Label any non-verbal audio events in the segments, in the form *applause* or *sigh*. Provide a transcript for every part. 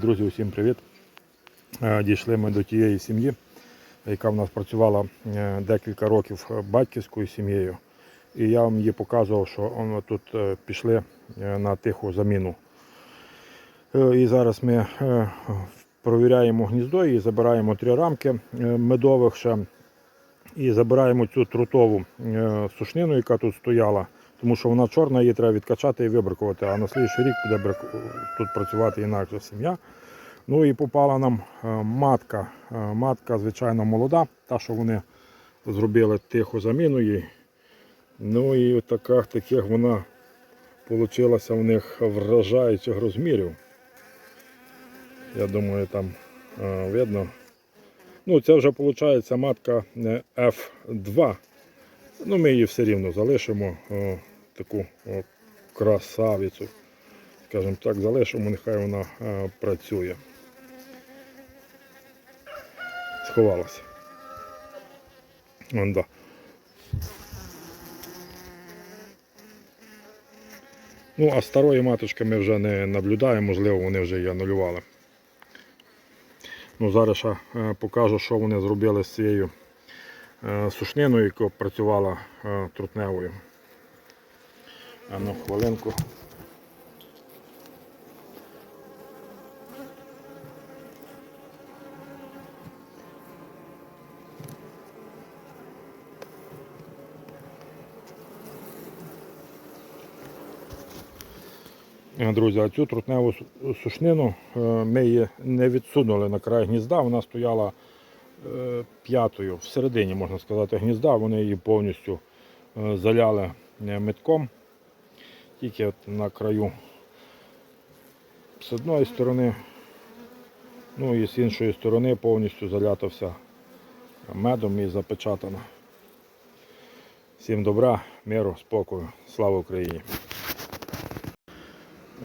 Друзі, усім привіт. Е, Дійшли ми до тієї сім'ї, яка в нас працювала е, декілька років батьківською сім'єю. І я вам її показував, що тут е, пішли е, на тиху заміну. Е, І зараз ми е, провіряємо гніздо і забираємо три рамки е, медових ще. І забираємо цю трутову е, сушнину, яка тут стояла, тому що вона чорна, її треба відкачати і вибракувати. А на слідчий рік буде тут працювати інакша сім'я. Ну і попала нам е, матка. Е, Матка, звичайно, молода, та, що вони зробили тиху заміну їй. Ну і така, таких вона вийшла в них вражаючих розмірів. Я думаю, там е, видно. Ну, це вже виходить матка е, F2. Ну, ми її все рівно залишимо таку о, красавицю. Скажімо так, залишимо, нехай вона е, працює. Сховалася. Да. Ну, а старої маточки ми вже не наблюдаємо, можливо, вони вже її анулювали. Ну, зараз ще е, покажу, що вони зробили з цією е, сушниною, яка працювала е, трутневою. А ну, хвилинку. Е, Друзі, а цю трутневу сушнину е, ми її не відсунули на край гнізда. Вона стояла е, п'ятою всередині, можна сказати, гнізда. Вони її повністю заляли метком. Тільки от на краю з одної сторони, ну і з іншої сторони повністю залята вся медом і запечатана. Всім добра, миру, спокою. Слава Україні!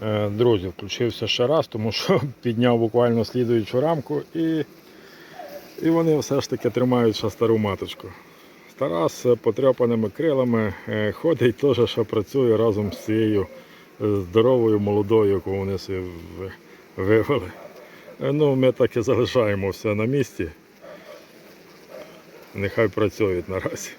Е, Друзі, включився ще раз, тому що *laughs* підняв буквально слідуючу рамку і, і вони все ж таки тримають ще стару маточку. Стара з потряпаними крилами е, ходить теж ще працює разом з цією здоровою молодою, яку вони вивели. Е, Ну, ми так і залишаємо все на місці. Нехай працюють наразі.